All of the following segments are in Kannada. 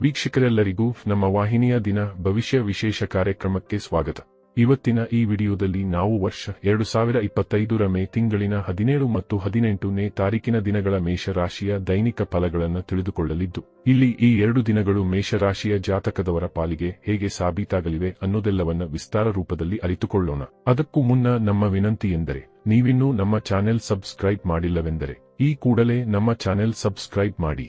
ವೀಕ್ಷಕರೆಲ್ಲರಿಗೂ ನಮ್ಮ ವಾಹಿನಿಯ ದಿನ ಭವಿಷ್ಯ ವಿಶೇಷ ಕಾರ್ಯಕ್ರಮಕ್ಕೆ ಸ್ವಾಗತ. ಇವತ್ತಿನ ಈ ವಿಡಿಯೋದಲ್ಲಿ ನಾವು ವರ್ಷ ಎರಡು ಸಾವಿರ ಇಪ್ಪತ್ತೈದರ ಮೇ ತಿಂಗಳಿನ ಹದಿನೇಳು ಮತ್ತು ಹದಿನೆಂಟನೇ ತಾರೀಕಿನ ದಿನಗಳ ಮೇಷರಾಶಿಯ ದೈನಿಕ ಫಲಗಳನ್ನು ತಿಳಿದುಕೊಳ್ಳಲಿದ್ದು, ಇಲ್ಲಿ ಈ ಎರಡು ದಿನಗಳು ಮೇಷರಾಶಿಯ ಜಾತಕದವರ ಪಾಲಿಗೆ ಹೇಗೆ ಸಾಬೀತಾಗಲಿವೆ ಅನ್ನೋದೆಲ್ಲವನ್ನ ವಿಸ್ತಾರ ರೂಪದಲ್ಲಿ ಅರಿತುಕೊಳ್ಳೋಣ. ಅದಕ್ಕೂ ಮುನ್ನ ನಮ್ಮ ವಿನಂತಿ ಎಂದರೆ, ನೀವಿನ್ನೂ ನಮ್ಮ ಚಾನೆಲ್ ಸಬ್ಸ್ಕ್ರೈಬ್ ಮಾಡಿಲ್ಲವೆಂದರೆ, ಈ ಕೂಡಲೇ ನಮ್ಮ ಚಾನೆಲ್ ಸಬ್ಸ್ಕ್ರೈಬ್ ಮಾಡಿ.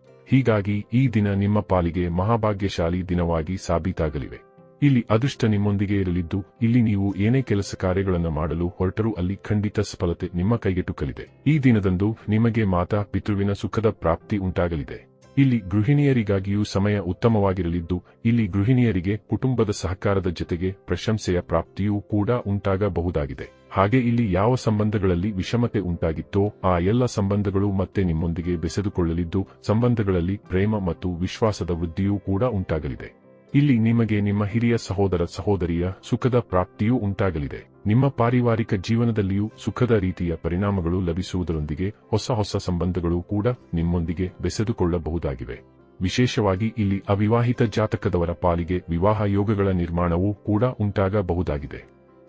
ಹೀಗಾಗಿ ಈ ದಿನ ನಿಮ್ಮ ಪಾಲಿಗೆ ಮಹಾಭಾಗ್ಯಶಾಲಿ ದಿನವಾಗಿ ಸಾಬೀತಾಗಲಿವೆ. ಇಲ್ಲಿ ಅದೃಷ್ಟ ನಿಮ್ಮೊಂದಿಗೆ ಇರಲಿದ್ದು, ಇಲ್ಲಿ ನೀವು ಏನೇ ಕೆಲಸ ಕಾರ್ಯಗಳನ್ನು ಮಾಡಲು ಹೊರಟರೂ ಅಲ್ಲಿ ಖಂಡಿತ ಸಫಲತೆ ನಿಮ್ಮ ಕೈಗೆಟುಕಲಿದೆ. ಈ ದಿನದಂದು ನಿಮಗೆ ಮಾತಾ, ಪಿತೃವಿನ ಸುಖದ ಪ್ರಾಪ್ತಿ ಉಂಟಾಗಲಿದೆ. ಇಲ್ಲಿ ಗೃಹಿಣಿಯರಿಗಾಗಿಯೂ ಸಮಯ ಉತ್ತಮವಾಗಿರಲಿದ್ದು, ಇಲ್ಲಿ ಗೃಹಿಣಿಯರಿಗೆ ಕುಟುಂಬದ ಸಹಕಾರದ ಜೊತೆಗೆ ಪ್ರಶಂಸೆಯ ಪ್ರಾಪ್ತಿಯೂ ಕೂಡ ಉಂಟಾಗಬಹುದಾಗಿದೆ. ಹಾಗೆ ಇಲ್ಲಿ ಯಾವ ಸಂಬಂಧಗಳಲ್ಲಿ ವಿಷಮತೆ ಉಂಟಾಗಿತ್ತೋ, ಆ ಎಲ್ಲ ಸಂಬಂಧಗಳು ಮತ್ತೆ ನಿಮ್ಮೊಂದಿಗೆ ಬೆಸೆದುಕೊಳ್ಳಲಿದ್ದು, ಸಂಬಂಧಗಳಲ್ಲಿ ಪ್ರೇಮ ಮತ್ತು ವಿಶ್ವಾಸದ ವೃದ್ಧಿಯೂ ಕೂಡ ಉಂಟಾಗಲಿದೆ. ಇಲ್ಲಿ ನಿಮಗೆ ನಿಮ್ಮ ಹಿರಿಯ ಸಹೋದರ ಸಹೋದರಿಯ ಸುಖದ ಪ್ರಾಪ್ತಿಯೂ ಉಂಟಾಗಲಿದೆ. ನಿಮ್ಮ ಪಾರಿವಾರಿಕ ಜೀವನದಲ್ಲಿಯೂ ಸುಖದ ರೀತಿಯ ಪರಿಣಾಮಗಳು ಲಭಿಸುವುದರೊಂದಿಗೆ ಹೊಸ ಹೊಸ ಸಂಬಂಧಗಳು ಕೂಡ ನಿಮ್ಮೊಂದಿಗೆ ಬೆಸೆದುಕೊಳ್ಳಬಹುದಾಗಿವೆ. ವಿಶೇಷವಾಗಿ ಇಲ್ಲಿ ಅವಿವಾಹಿತ ಜಾತಕದವರ ಪಾಲಿಗೆ ವಿವಾಹ ಯೋಗಗಳ ನಿರ್ಮಾಣವೂ ಕೂಡ ಉಂಟಾಗಬಹುದಾಗಿದೆ.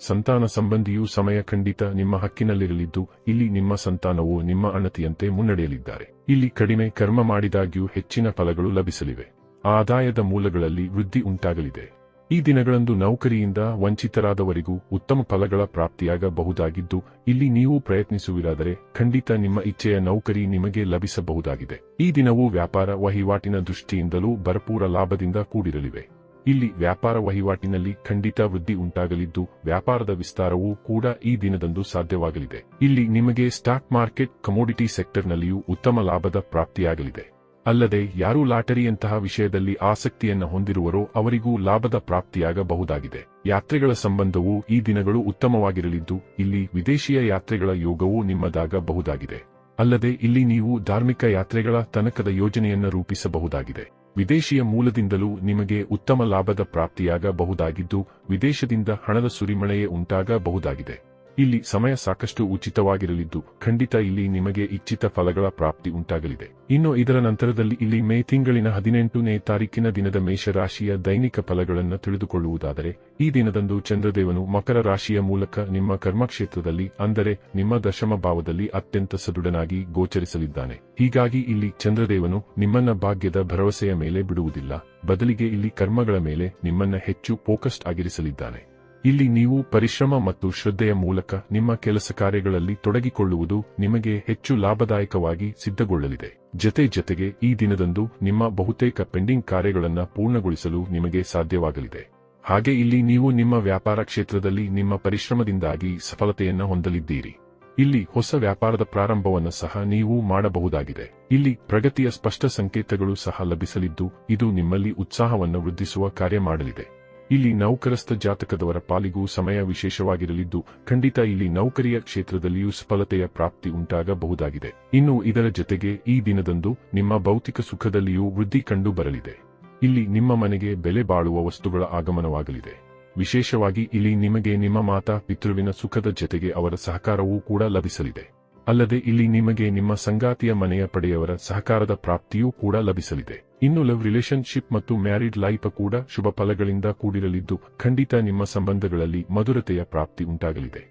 ಸಂತಾನ ಸಂಬಂಧಿಯೂ ಸಮಯ ಖಂಡಿತ ನಿಮ್ಮ ಹಕ್ಕಿನಲ್ಲಿರಲಿದ್ದು, ಇಲ್ಲಿ ನಿಮ್ಮ ಸಂತಾನವು ನಿಮ್ಮ ಅಣತಿಯಂತೆ ಮುನ್ನಡೆಯಲಿದ್ದಾರೆ. ಇಲ್ಲಿ ಕಡಿಮೆ ಕರ್ಮ ಮಾಡಿದಾಗ್ಯೂ ಹೆಚ್ಚಿನ ಫಲಗಳು ಲಭಿಸಲಿವೆ. ಆದಾಯದ ಮೂಲಗಳಲ್ಲಿ ವೃದ್ಧಿ ಉಂಟಾಗಲಿದೆ. ಈ ದಿನಗಳಂದು ನೌಕರಿಯಿಂದ ವಂಚಿತರಾದವರಿಗೂ ಉತ್ತಮ ಫಲಗಳ ಪ್ರಾಪ್ತಿಯಾಗಬಹುದಾಗಿದ್ದು, ಇಲ್ಲಿ ನೀವು ಪ್ರಯತ್ನಿಸುವಿರಾದರೆ ಖಂಡಿತ ನಿಮ್ಮ ಇಚ್ಛೆಯ ನೌಕರಿ ನಿಮಗೆ ಲಭಿಸಬಹುದಾಗಿದೆ. ಈ ದಿನವು ವ್ಯಾಪಾರ ವಹಿವಾಟಿನ ದೃಷ್ಟಿಯಿಂದಲೂ ಭರಪೂರ ಲಾಭದಿಂದ ಕೂಡಿರಲಿವೆ. ಇಲ್ಲಿ ವ್ಯಾಪಾರ ವಹಿವಾಟಿನಲ್ಲಿ ಖಂಡಿತ ವೃದ್ಧಿ ಉಂಟಾಗಲಿದ್ದು, ವ್ಯಾಪಾರದ ವಿಸ್ತಾರವೂ ಕೂಡ ಈ ದಿನದಂದು ಸಾಧ್ಯವಾಗಲಿದೆ. ಇಲ್ಲಿ ನಿಮಗೆ ಸ್ಟಾಕ್ ಮಾರ್ಕೆಟ್, ಕಮೋಡಿಟಿ ಸೆಕ್ಟರ್ನಲ್ಲಿಯೂ ಉತ್ತಮ ಲಾಭದ ಪ್ರಾಪ್ತಿಯಾಗಲಿದೆ. ಅಲ್ಲದೆ ಯಾರು ಲಾಟರಿಯಂತಹ ವಿಷಯದಲ್ಲಿ ಆಸಕ್ತಿಯನ್ನು ಹೊಂದಿರುವರೋ ಅವರಿಗೂ ಲಾಭದ ಪ್ರಾಪ್ತಿಯಾಗಬಹುದಾಗಿದೆ. ಯಾತ್ರೆಗಳ ಸಂಬಂಧವು ಈ ದಿನಗಳು ಉತ್ತಮವಾಗಿರಲಿದ್ದು, ಇಲ್ಲಿ ವಿದೇಶಿಯ ಯಾತ್ರೆಗಳ ಯೋಗವೂ ನಿಮ್ಮದಾಗಬಹುದಾಗಿದೆ. ಅಲ್ಲದೆ ಇಲ್ಲಿ ನೀವು ಧಾರ್ಮಿಕ ಯಾತ್ರೆಗಳ ತನಕದ ಯೋಜನೆಯನ್ನು ರೂಪಿಸಬಹುದಾಗಿದೆ. ವಿದೇಶಿಯ ಮೂಲದಿಂದಲೂ ನಿಮಗೆ ಉತ್ತಮ ಲಾಭದ ಪ್ರಾಪ್ತಿಯಾಗಬಹುದಾಗಿದ್ದು, ವಿದೇಶದಿಂದ ಹಣದ ಸುರಿಮಳೆಯೇ ಉಂಟಾಗಬಹುದಾಗಿದೆ. ಇಲ್ಲಿ ಸಮಯ ಸಾಕಷ್ಟು ಉಚಿತವಾಗಿರಲಿದ್ದು, ಖಂಡಿತ ಇಲ್ಲಿ ನಿಮಗೆ ಇಚ್ಛಿತ ಫಲಗಳ ಪ್ರಾಪ್ತಿ ಉಂಟಾಗಲಿದೆ. ಇನ್ನು ಇದರ ನಂತರದಲ್ಲಿ ಇಲ್ಲಿ ಮೇ ತಿಂಗಳಿನ ಹದಿನೆಂಟನೇ ತಾರೀಕಿನ ದಿನದ ಮೇಷರಾಶಿಯ ದೈನಿಕ ಫಲಗಳನ್ನು ತಿಳಿದುಕೊಳ್ಳುವುದಾದರೆ, ಈ ದಿನದಂದು ಚಂದ್ರದೇವನು ಮಕರ ರಾಶಿಯ ಮೂಲಕ ನಿಮ್ಮ ಕರ್ಮಕ್ಷೇತ್ರದಲ್ಲಿ, ಅಂದರೆ ನಿಮ್ಮ ದಶಮ ಭಾವದಲ್ಲಿ ಅತ್ಯಂತ ಸದೃಢನಾಗಿ ಗೋಚರಿಸಲಿದ್ದಾನೆ. ಹೀಗಾಗಿ ಇಲ್ಲಿ ಚಂದ್ರದೇವನು ನಿಮ್ಮನ್ನ ಭಾಗ್ಯದ ಭರವಸೆಯ ಮೇಲೆ ಬಿಡುವುದಿಲ್ಲ. ಬದಲಿಗೆ ಇಲ್ಲಿ ಕರ್ಮಗಳ ಮೇಲೆ ನಿಮ್ಮನ್ನ ಹೆಚ್ಚು ಫೋಕಸ್ಡ್ ಆಗಿರಿಸಲಿದ್ದಾನೆ. ಇಲ್ಲಿ ನೀವು ಪರಿಶ್ರಮ ಮತ್ತು ಶ್ರದ್ಧೆಯ ಮೂಲಕ ನಿಮ್ಮ ಕೆಲಸ ಕಾರ್ಯಗಳಲ್ಲಿ ತೊಡಗಿಕೊಳ್ಳುವುದು ನಿಮಗೆ ಹೆಚ್ಚು ಲಾಭದಾಯಕವಾಗಿ ಸಿದ್ಧಗೊಳ್ಳಲಿದೆ. ಜತೆ ಜತೆಗೆ ಈ ದಿನದಂದು ನಿಮ್ಮ ಬಹುತೇಕ ಪೆಂಡಿಂಗ್ ಕಾರ್ಯಗಳನ್ನು ಪೂರ್ಣಗೊಳಿಸಲು ನಿಮಗೆ ಸಾಧ್ಯವಾಗಲಿದೆ. ಹಾಗೆ ಇಲ್ಲಿ ನೀವು ನಿಮ್ಮ ವ್ಯಾಪಾರ ಕ್ಷೇತ್ರದಲ್ಲಿ ನಿಮ್ಮ ಪರಿಶ್ರಮದಿಂದಾಗಿ ಸಫಲತೆಯನ್ನು ಹೊಂದಲಿದ್ದೀರಿ. ಇಲ್ಲಿ ಹೊಸ ವ್ಯಾಪಾರದ ಪ್ರಾರಂಭವನ್ನು ಸಹ ನೀವು ಮಾಡಬಹುದಾಗಿದೆ. ಇಲ್ಲಿ ಪ್ರಗತಿಯ ಸ್ಪಷ್ಟ ಸಂಕೇತಗಳು ಸಹ ಲಭಿಸಲಿದ್ದು ಇದು ನಿಮ್ಮಲ್ಲಿ ಉತ್ಸಾಹವನ್ನು ವೃದ್ಧಿಸುವ ಕಾರ್ಯ ಮಾಡಲಿದೆ. ಇಲ್ಲಿ ನೌಕರಸ್ಥ ಜಾತಕದವರ ಪಾಲಿಗೂ ಸಮಯ ವಿಶೇಷವಾಗಿರಲಿದ್ದು, ಖಂಡಿತ ಇಲ್ಲಿ ನೌಕರಿಯ ಕ್ಷೇತ್ರದಲ್ಲಿಯೂ ಸಫಲತೆಯ ಪ್ರಾಪ್ತಿ ಉಂಟಾಗಬಹುದಾಗಿದೆ. ಇನ್ನು ಇದರ ಜೊತೆಗೆ ಈ ದಿನದಂದು ನಿಮ್ಮ ಭೌತಿಕ ಸುಖದಲ್ಲಿಯೂ ವೃದ್ಧಿ ಕಂಡು ಬರಲಿದೆ ಇಲ್ಲಿ ನಿಮ್ಮ ಮನೆಗೆ ಬೆಲೆ ಬಾಳುವ ವಸ್ತುಗಳ ಆಗಮನವಾಗಲಿದೆ. ವಿಶೇಷವಾಗಿ ಇಲ್ಲಿ ನಿಮಗೆ ನಿಮ್ಮ ಮಾತಾ, ಪಿತೃವಿನ ಸುಖದ ಜೊತೆಗೆ ಅವರ ಸಹಕಾರವೂ ಕೂಡ ಲಭಿಸಲಿದೆ. ಅಲ್ಲದೆ ಇಲ್ಲಿ ನಿಮಗೆ ನಿಮ್ಮ ಸಂಗಾತಿಯ ಮನೆಯ ಪಡೆಯವರ ಸಹಕಾರದ ಪ್ರಾಪ್ತಿಯೂ ಕೂಡ ಲಭಿಸಲಿದೆ. ಇನ್ನು ಲವ್ ರಿಲೇಶನ್ಶಿಪ್ ಮತ್ತು ಮ್ಯಾರಿಡ್ ಲೈಫ್ ಕೂಡ ಶುಭ ಫಲಗಳಿಂದ ಕೂಡಿರಲಿದ್ದು, ಖಂಡಿತ ನಿಮ್ಮ ಸಂಬಂಧಗಳಲ್ಲಿ ಮಧುರತೆಯ ಪ್ರಾಪ್ತಿ ಉಂಟಾಗಲಿದೆ.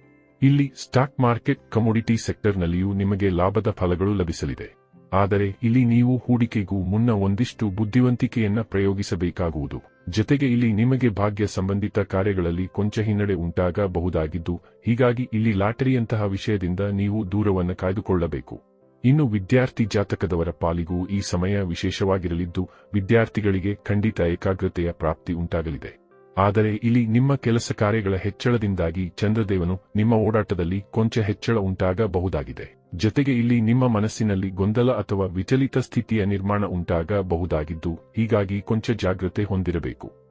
ಇಲ್ಲಿ ಸ್ಟಾಕ್ ಮಾರ್ಕೆಟ್ ಕಮೋಡಿಟಿ ಸೆಕ್ಟರ್ನಲ್ಲಿಯೂ ನಿಮಗೆ ಲಾಭದ ಫಲಗಳು ಲಭಿಸಲಿದೆ. ಆದರೆ ಇಲ್ಲಿ ನೀವು ಹೂಡಿಕೆಗೂ ಮುನ್ನ ಒಂದಿಷ್ಟು ಬುದ್ಧಿವಂತಿಕೆಯನ್ನ ಪ್ರಯೋಗಿಸಬೇಕಾಗುವುದು. ಜೊತೆಗೆ ಇಲ್ಲಿ ನಿಮಗೆ ಭಾಗ್ಯ ಸಂಬಂಧಿತ ಕಾರ್ಯಗಳಲ್ಲಿ ಕೊಂಚ ಹಿನ್ನಡೆ ಉಂಟಾಗಬಹುದಾಗಿದ್ದು, ಹೀಗಾಗಿ ಇಲ್ಲಿ ಲಾಟರಿಯಂತಹ ವಿಷಯದಿಂದ ನೀವು ದೂರವನ್ನು ಕಾಯ್ದುಕೊಳ್ಳಬೇಕು. ಇನ್ನು ವಿದ್ಯಾರ್ಥಿ ಜಾತಕದವರ ಪಾಲಿಗೂ ಈ ಸಮಯ ವಿಶೇಷವಾಗಿರಲಿದ್ದು, ವಿದ್ಯಾರ್ಥಿಗಳಿಗೆ ಖಂಡಿತ ಏಕಾಗ್ರತೆಯ ಪ್ರಾಪ್ತಿ ಉಂಟಾಗಲಿದೆ. ಆದರೆ ಇಲ್ಲಿ ನಿಮ್ಮ ಕೆಲಸ ಕಾರ್ಯಗಳ ಹೆಚ್ಚಳದಿಂದಾಗಿ ಚಂದ್ರದೇವನು ನಿಮ್ಮ ಓಡಾಟದಲ್ಲಿ ಕೊಂಚ ಹೆಚ್ಚಳ ಉಂಟಾಗಬಹುದಾಗಿದೆ. ಜೊತೆಗೆ ಇಲ್ಲಿ ನಿಮ್ಮ ಮನಸ್ಸಿನಲ್ಲಿ ಗೊಂದಲ ಅಥವಾ ವಿಚಲಿತ ಸ್ಥಿತಿಯ ನಿರ್ಮಾಣ ಉಂಟಾಗಬಹುದಾಗಿದ್ದು, ಹೀಗಾಗಿ ಕೊಂಚ ಜಾಗ್ರತೆ ಹೊಂದಿರಬೇಕು.